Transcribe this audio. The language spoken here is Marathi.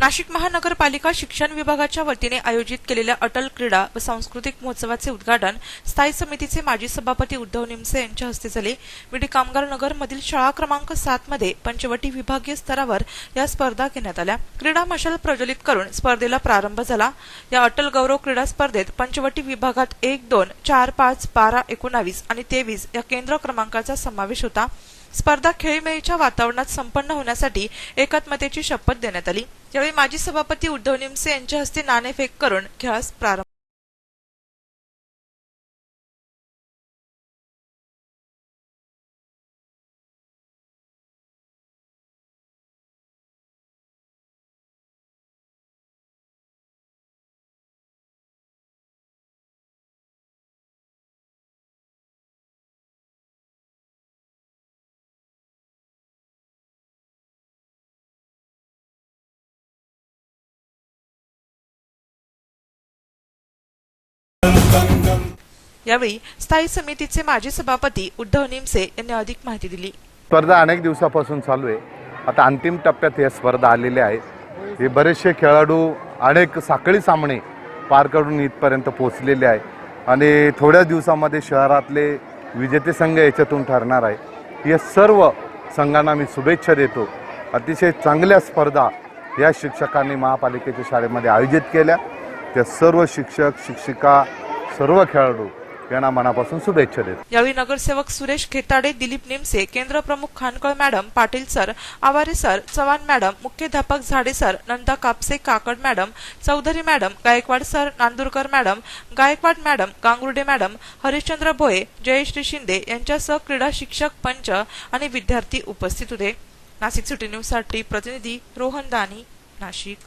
नाशिक महानगरपालिका शिक्षण विभागाच्या वतीने आयोजित केलेल्या अटल क्रीडा व सांस्कृतिक महोत्सवाचे उद्घाटन स्थायी समितीचे माजी सभापती उद्धव निमसे यांच्या हस्ते झाले. विडी कामगार नगर मधील शाळा क्रमांक सात मध्ये पंचवटी विभागीय स्तरावर या स्पर्धा घेण्यात आल्या. क्रीडा मशाल प्रज्वलित करून स्पर्धेला प्रारंभ झाला. या अटल गौरव क्रीडा स्पर्धेत पंचवटी विभागात एक दोन चार पाच बारा एकोणावीस आणि तेवीस या केंद्र क्रमांकाचा समावेश होता. स्पर्धा खेळीमेळीच्या वातावरणात संपन्न होण्यासाठी एकात्मतेची शपथ देण्यात आली. यावेळी माजी सभापती उद्धव निमसे यांच्या हस्ते नाणेफेक करून खेळास प्रारंभ यावेळी स्थायी समितीचे माजी सभापती उद्धव निमसे यांनी अधिक माहिती दिली. स्पर्धा अनेक दिवसापासून चालू आहे. आता अंतिम टप्प्यात या स्पर्धा आलेल्या आहेत. हे बरेचसे खेळाडू अनेक साखळी सामने पार करून इथपर्यंत पोहोचलेले आहे आणि थोड्याच दिवसामध्ये शहरातले विजेते संघ याच्यातून ठरणार आहे. या सर्व संघांना मी शुभेच्छा देतो. अतिशय चांगल्या स्पर्धा या शिक्षकांनी महापालिकेच्या शाळेमध्ये आयोजित केल्या. त्या सर्व शिक्षक शिक्षिका सर्व खेळाडू यांना मनापासून शुभेच्छा देत. यावेळी नगरसेवक सुरेश खेताडे दिलीप निमसे केंद्र प्रमुख Khankal madam Patil sir Aware sir Chavan madam मुख्याध्यापक Zade sir Nanda Kapse Kakad madam Chaudhari madam Gaikwad sir Nandurkar madam Gaikwad madam Gangurde madam Harishchandra Bhoye Jayashree Shinde यांच्यासह क्रीडा शिक्षक पंच आणि विद्यार्थी उपस्थित होते. नाशिक सिटी न्यूजसाठी प्रतिनिधी रोहन दानी नाशिक.